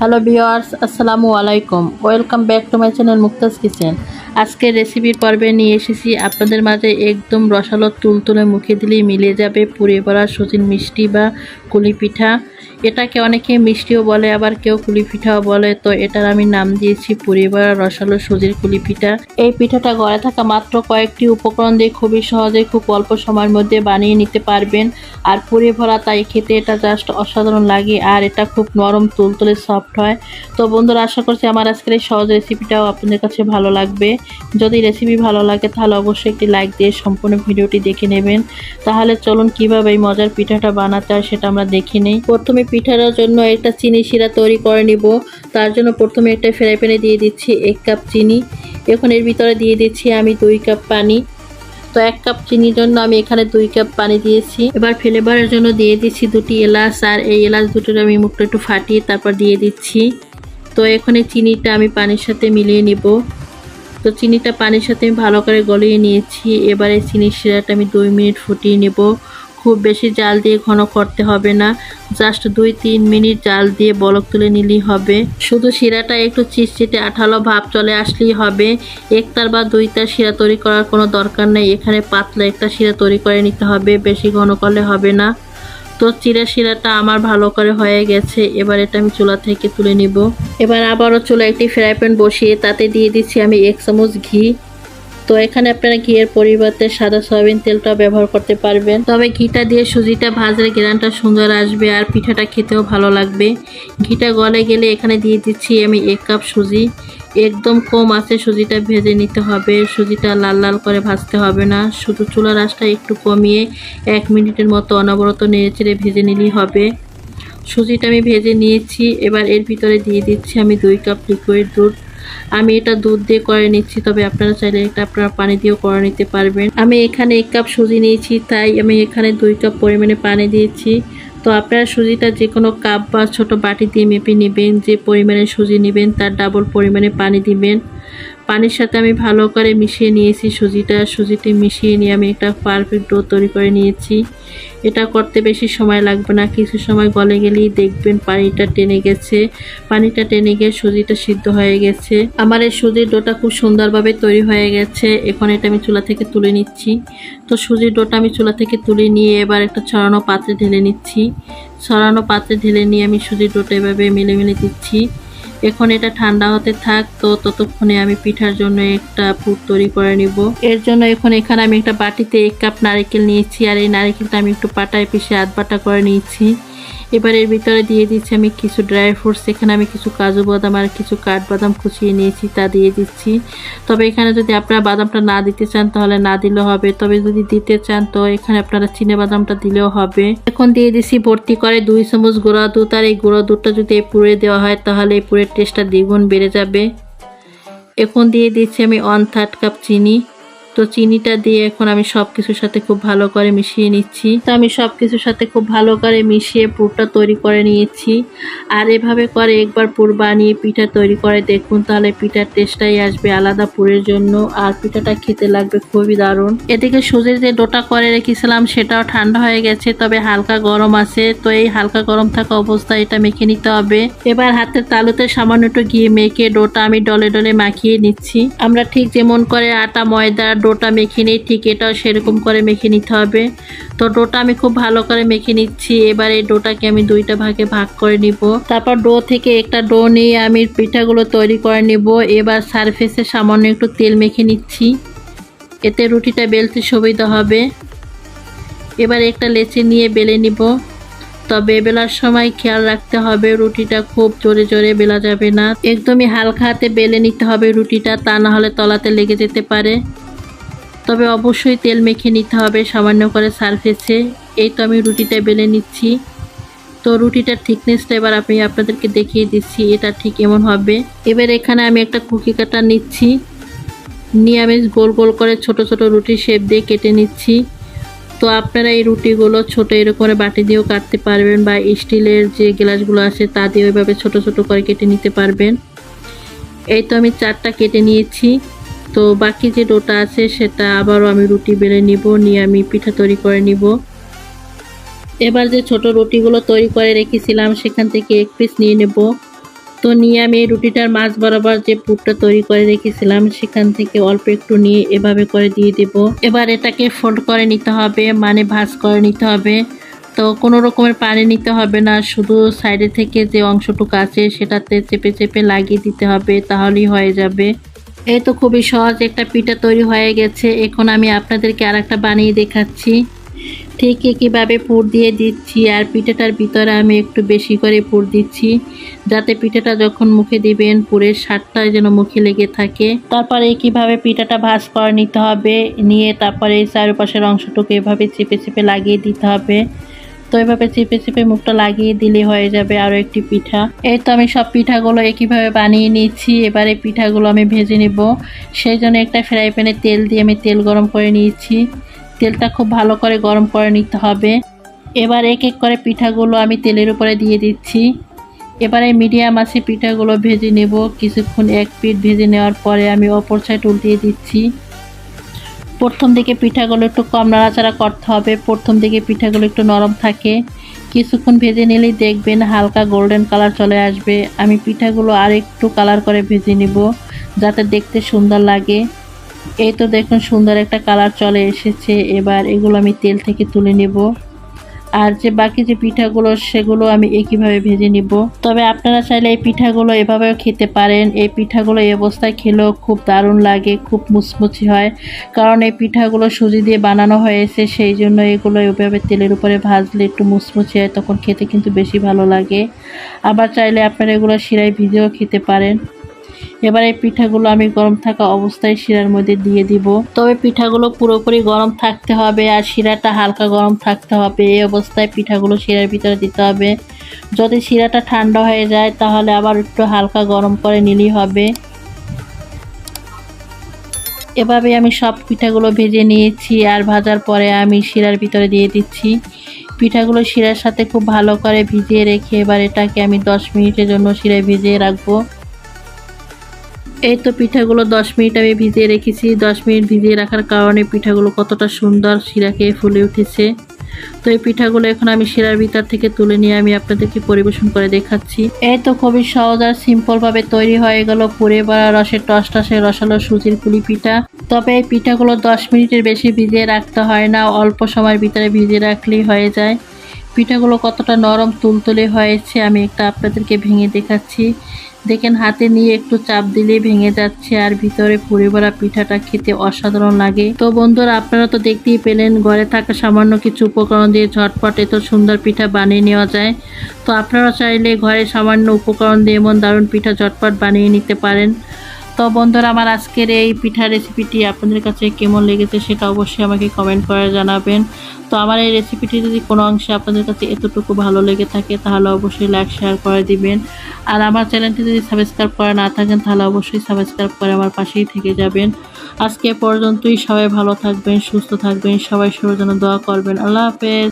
Hello viewers আসসালামু আলাইকুম। Welcome back to my channel Muktaj kitchen. আজকে রেসিপির পর্বে নিয়ে এসেছি। আপনাদের মাঝে একদম রসালো তুলতুলে মুখে দিলেই মিলে যাবে পুড়ে পড়া সচিন মিষ্টি বা কুলি পিঠা এটাকে অনেকে মিষ্টিও বলে, আবার কেউ কুলি পিঠাও বলে। তো এটার আমি নাম দিয়েছি পরিবার রসালো সুজির কুলি পিঠা এই পিঠাটা ঘরে থাকা মাত্র কয়েকটি উপকরণ দিয়ে খুবই সহজে খুব অল্প সময়ের মধ্যে বানিয়ে নিতে পারবেন। আর পুড়ে ভরা তাই খেতে এটা জাস্ট অসাধারণ লাগে, আর এটা খুব নরম, তুলতুলে সফট হয়। তো বন্ধুরা, আশা করছি আমার আজকের এই সহজ রেসিপিটাও আপনাদের কাছে ভালো লাগবে। যদি রেসিপি ভালো লাগে, তাহলে অবশ্যই একটি লাইক দিয়ে সম্পূর্ণ ভিডিওটি দেখে নেবেন। তাহলে চলুন কীভাবে এই মজার পিঠাটা বানাতে হয় সেটা আমরা দেখে নেই। প্রথমে পিঠাটার জন্য একটা চিনি শিরা তৈরি করে নিব। তার জন্য প্রথমে একটা ফ্রাই প্যানে দিয়ে দিচ্ছি এক কাপ চিনি। এখন এর ভিতরে দিয়ে দিচ্ছি আমি দুই কাপ পানি। তো এক কাপ চিনির জন্য আমি এখানে দুই কাপ পানি দিয়েছি। এবার ফ্লেভারের জন্য দিয়ে দিচ্ছি দুটি এলাচ। আর এই এলাচ দুটোর আমি মুখটা একটু ফাটিয়ে তারপর দিয়ে দিচ্ছি। তো এখানে চিনিটা আমি পানির সাথে মিলিয়ে নিব। তো চিনিটা পানির সাথে আমি ভালো করে গলিয়ে নিয়েছি। এবারে চিনির শিরাটা আমি দুই মিনিট ফুটিয়ে নেব। খুব বেশি জাল দিয়ে ঘন করতে হবে না। জাস্ট দুই তিন মিনিট জাল দিয়ে বলক তুলে নিলেই হবে। শুধু শিরাটা একটু চিটচিটে আঠালো ভাব চলে আসলেই হবে। একতার বা দুইটার শিরা তৈরি করার কোনো দরকার নেই। এখানে পাতলা একটা শিরা তৈরি করে নিতে হবে, বেশি ঘন করলে হবে না। তো চিরা শিরাটা আমার ভালো করে হয়ে গেছে। এবার এটা আমি চুলা থেকে তুলে নিব। এবার আবারও চুলা একটি ফ্রাই প্যান বসিয়ে তাতে দিয়ে দিচ্ছি আমি এক চামচ ঘি। তো এখানে আপনারা ঘিয়ের পরিবর্তে সাদা সয়াবিন তেলটা ব্যবহার করতে পারবেন। তবে ঘিটা দিয়ে সুজিটা ভাজলে গ্রানটা সুন্দর আসবে আর পিঠাটা খেতেও ভালো লাগবে। ঘিটা গলে গেলে এখানে দিয়ে দিচ্ছি আমি এক কাপ সুজি। একদম কম আছে সুজিটা ভেজে নিতে হবে। সুজিটা লাল লাল করে ভাজতে হবে না। শুধু চুলার আঁচটা একটু কমিয়ে এক মিনিটের মতো অনবরত নেড়েচেড়ে ভেজে নিলেই হবে। সুজিটা আমি ভেজে নিয়েছি। এবার এর ভিতরে দিয়ে দিচ্ছি আমি দুই কাপ লিকুইড দুধ। আমি এটা দুধ দিয়ে করে নিচ্ছি, তবে আপনারা চাইলে এটা আপনারা পানি দিয়েও করে নিতে পারবেন। আমি এখানে এক কাপ সুজি নিয়েছি, তাই আমি এখানে দুই কাপ পরিমাণে পানি দিয়েছি। তো আপনারা সুজিটা যে কোনো কাপ বা ছোট বাটি দিয়ে মেপে নেবেন, যে পরিমাণে সুজি নেবেন তার ডাবল পরিমাণে পানি দিবেন। পানির সাথে আমি ভালো করে মিশিয়ে নিয়েছি, সুজিটা, সুজিটি মিশিয়ে নিয়ে আমি একটা পারফেক্ট ডো তৈরি করে নিয়েছি। এটা করতে বেশি সময় লাগবে না, কিছু সময় গলে গেলেই দেখবেন পানিটা টেনে গেছে। পানিটা টেনে গিয়ে সুজিটা সিদ্ধ হয়ে গেছে। আমার এই সুজির ডোটা খুব সুন্দরভাবে তৈরি হয়ে গেছে। এখন এটা আমি চুলা থেকে তুলে নিচ্ছি। তো সুজির ডোটা আমি চুলা থেকে তুলে নিয়ে এবার একটা ছড়ানো পাত্রে ঢেলে নিচ্ছি। ছড়ানো পাত্রে ঢেলে নিয়ে আমি সুজির ডোটা এভাবে মেলে মেলে দিচ্ছি। এখন এটা ঠান্ডা হতে থাক, তো ততক্ষণে আমি পিঠার জন্য একটা পুর তৈরি করে নিব। এর জন্য এখন এখানে আমি একটা বাটিতে এক কাপ নারিকেল নিয়েছি, আর এই নারিকেলটা আমি একটু পাটায় পিষে আধ বাটা করে নিয়েছি। এবার এর ভিতরে দিয়ে দিচ্ছি আমি কিছু ড্রাই ফ্রুটস, এখানে আমি কিছু কাজু বাদাম আর কিছু কাঠবাদাম কুচিয়ে নিয়েছি, তা দিয়ে দিচ্ছি। তবে এখানে যদি আপনারা বাদামটা না দিতে চান তাহলে না দিলেও হবে, তবে যদি দিতে চান তো এখানে আপনারা চিনে বাদামটা দিলেও হবে। এখন দিয়ে দিচ্ছি ভর্তি করে দুই চামচ গুঁড়া দুধ, আর এই গুঁড়া দুধটা যদি এই পুরে দেওয়া হয় তাহলে এই পুরের টেস্টটা দ্বিগুণ বেড়ে যাবে। এখন দিয়ে দিচ্ছি আমি ওয়ান থার্ড কাপ চিনি। তো চিনিটা দিয়ে এখন আমি সব কিছুর সাথে খুব ভালো করে মিশিয়ে নিচ্ছি। তো আমি সব কিছুর সাথে খুব ভালো করে মিশিয়ে পুরটা তৈরি করে নিয়েছি। আর এভাবে করে একবার পুর বানিয়ে পিঠা তৈরি করে দেখুন, তাহলে পিঠার টেস্টটাই আসবে আলাদা পুরের জন্য। আর পিঠাটা খেতে লাগবে খুবই দারুণ। এদিকে সুজির যে ডোটা করে রেখেছিলাম, সেটাও ঠান্ডা হয়ে গেছে, তবে হালকা গরম আছে। তো এই হালকা গরম থাকা অবস্থায় এটা মেখে নিতে হবে। এবার হাতের তালুতে সামান্য একটু ঘি মেখে ডোটা আমি ডলে ডলে মাখিয়ে নিচ্ছি। আমরা ঠিক যেমন করে আটা, ময়দা ডোটা মেখে নিই, ঠিক এটাও সেরকম করে মেখে নিতে হবে। তো ডোটা আমি খুব ভালো করে মেখে নিচ্ছি, এবার এই ডোটাকে আমি দুইটা ভাগে ভাগ করে নিব। তারপর ডো থেকে একটা ডো নিয়ে আমি পিঠাগুলো তৈরি করে নিব। এবার সারফেসে সামান্য একটু তেল মেখে নিচ্ছি। এতে রুটিটা বেলতে সুবিধা হবে। এবার একটা লেচি নিয়ে বেলে নিব। তবে বেলার সময় খেয়াল রাখতে হবে, রুটিটা খুব জোরে জোরে বেলা যাবে না। একদমই হালকা হাতে বেলে নিতে হবে রুটিটা, তা না হলে তলাতে লেগে যেতে পারে। তবে অবশ্যই তেল মেখে নিতে হবে, সামান্য করে সারফেসে এই তো আমি রুটিটা বেলে নিচ্ছি। তো রুটিটার থিকনেসটা এবার আমি আপনাদেরকে দেখিয়ে দিচ্ছি, এটা ঠিক এমন হবে। এবার এখানে আমি একটা কুকি কাটা নিচ্ছি। নিয়ে আমি গোল গোল করে ছোট ছোট রুটি শেপ দিয়ে কেটে নিচ্ছি। তো আপনারা এই রুটিগুলো ছোট এরকম বাটি দিয়েও কাটতে পারবেন বা স্টিলের যে গ্লাসগুলো আছে তা দিয়ে ওইভাবে ছোট ছোট করে কেটে নিতে পারবেন। এই তো আমি চারটা কেটে নিয়েছি। তো বাকি যে ডোটা আছে সেটা আবারও আমি রুটি বেলে নিব, নিয়ে আমি পিঠা তৈরি করে নিব। এবার যে ছোট রুটিগুলো তৈরি করে রেখেছিলাম, সেখান থেকে এক পিস নিয়ে নেব। তো নিয়ে আমি এই রুটিটার মাছ বরাবর যে পুরটা তৈরি করে রেখেছিলাম, সেখান থেকে অল্প একটু নিয়ে এভাবে করে দিয়ে দেব। এবার এটাকে ফোল্ড করে নিতে হবে মানে ভাজ করে নিতে হবে। তো কোনো রকমের পানি নিতে হবে না, শুধু সাইডে থেকে যে অংশটুকু আছে সেটাতে চেপে চেপে লাগিয়ে দিতে হবে, তাহলেই হয়ে যাবে। এই তো খুবই সহজ, একটা পিঠা তৈরি হয়ে গেছে। এখন আমি আপনাদেরকে আর একটা বানিয়ে দেখাচ্ছি। ঠিক একইভাবে পুর দিয়ে দিচ্ছি, আর পিঠাটার ভিতরে আমি একটু বেশি করে পুর দিচ্ছি, যাতে পিঠাটা যখন মুখে দিবেন, পুরের স্বাদটা যেন মুখে লেগে থাকে। তারপরে একইভাবে পিঠাটা ভাজ করে নিতে হবে, নিয়ে তারপরে চারপাশের অংশটুকু এভাবে চেপে চেপে লাগিয়ে দিতে হবে। তো এভাবে চিপে চিপে মুখটা লাগিয়ে দিলে হয়ে যাবে আরও একটি পিঠা। এই তো আমি সব পিঠাগুলো একইভাবে বানিয়ে নিয়েছি। এবারে পিঠাগুলো আমি ভেজে নেব। সেই জন্য একটা ফ্রাই প্যানে তেল দিয়ে আমি তেল গরম করে নিয়েছি। তেলটা খুব ভালো করে গরম করে নিতে হবে। এবার এক এক করে পিঠাগুলো আমি তেলের উপরে দিয়ে দিচ্ছি। এবারে মিডিয়াম আছে পিঠাগুলো ভেজে নেব। কিছুক্ষণ এক পিঠ ভেজে নেওয়ার পরে আমি অপর সাইড উল্টিয়ে দিচ্ছি। প্রথম দিকে পিঠাগুলো একটু কম নাড়াচাড়া করতে হবে, প্রথম দিকে পিঠাগুলো একটু নরম থাকে। কিছুক্ষণ ভেজে নিলেই দেখবেন হালকা গোল্ডেন কালার চলে আসবে। আমি পিঠাগুলো আর একটু কালার করে ভেজে নিব, যাতে দেখতে সুন্দর লাগে। এই তো দেখুন সুন্দর একটা কালার চলে এসেছে। এবার এগুলো আমি তেল থেকে তুলে নেব। আর যে বাকি যে পিঠাগুলো, সেগুলো আমি একইভাবে ভেজে নিব। তবে আপনারা চাইলে এই পিঠাগুলো এভাবেও খেতে পারেন। এই পিঠাগুলো এই অবস্থায় খেলেও খুব দারুণ লাগে, খুব মুচমুচি হয়। কারণ এই পিঠাগুলো সুজি দিয়ে বানানো হয়েছে, সেই জন্য এগুলো এভাবে তেলের উপরে ভাজলে একটু মুচমুচি হয়, তখন খেতে কিন্তু বেশি ভালো লাগে। আবার চাইলে আপনারা এগুলো শিরায় ভিজেও খেতে পারেন। এবার এই পিঠাগুলো আমি গরম থাকা অবস্থায় শিরার মধ্যে দিয়ে দিব। তবে পিঠাগুলো পুরোপুরি গরম থাকতে হবে আর শিরাটা হালকা গরম থাকতে হবে। এই অবস্থায় পিঠাগুলো শিরার ভিতরে দিতে হবে। যদি শিরাটা ঠান্ডা হয়ে যায়, তাহলে আবার একটু হালকা গরম করে নিলেই হবে। এভাবে আমি সব পিঠাগুলো ভেজে নিয়েছি আর ভাজার পরে আমি শিরার ভিতরে দিয়ে দিচ্ছি। পিঠাগুলো শিরার সাথে খুব ভালো করে ভিজিয়ে রেখে এবার এটাকে আমি দশ মিনিটের জন্য শিরায় ভিজিয়ে রাখব। এই তো পিঠাগুলো দশ মিনিট আমি ভিজিয়ে রেখেছি। দশ মিনিট ভিজিয়ে রাখার কারণে পিঠাগুলো কতটা সুন্দর শিরা খেয়ে ফুলে উঠেছে। তো এই পিঠাগুলো এখন আমি শিরার ভিতর থেকে তুলে নিয়ে আমি আপনাদেরকে পরিবেশন করে দেখাচ্ছি। এই তো খুবই সহজ আর সিম্পলভাবে তৈরি হয়ে গেল পুরে বাড়া রসের টস টসে রসালো সুজির পুলি পিঠা। তবে এই পিঠাগুলো দশ মিনিটের বেশি ভিজিয়ে রাখতে হয় না, অল্প সময়ের ভিতরে ভিজিয়ে রাখলেই হয়ে যায়। পিঠাগুলো কতটা নরম তুলতুলে হয়েছে আমি একটা আপনাদেরকে ভেঙে দেখাচ্ছি। দেখেন, হাতে নিয়ে একটু চাপ দিলে ভেঙে যাচ্ছে আর ভিতরে পুরে ভরা পিঠাটা খেতে অসাধারণ লাগে। তো বন্ধুরা, আপনারা তো দেখতেই পেলেন, ঘরে থাকা সামান্য কিছু উপকরণ দিয়ে ঝটপট এত সুন্দর পিঠা বানিয়ে নেওয়া যায়। তো আপনারা চাইলে ঘরে সামান্য উপকরণ দিয়ে এমন দারুণ পিঠা ঝটপট বানিয়ে নিতে পারেন। তো বন্ধুরা, আমার আজকের এই পিঠা রেসিপিটি আপনাদের কাছে কেমন লেগেছে সেটা অবশ্যই আমাকে কমেন্ট করে জানাবেন। তো আমার এই রেসিপিটি যদি কোনো অংশে আপনাদের কাছে এতটুকু ভালো লেগে থাকে, তাহলে অবশ্যই লাইক শেয়ার করে দিবেন। আর আমার চ্যানেলটি যদি সাবস্ক্রাইব করে না থাকেন, তাহলে অবশ্যই সাবস্ক্রাইব করে আমার পাশেই থেকে যাবেন। আজকে পর্যন্তই, সবাই ভালো থাকবেন, সুস্থ থাকবেন, সবাই সবার জন্য দোয়া করবেন। আল্লাহ হাফেজ।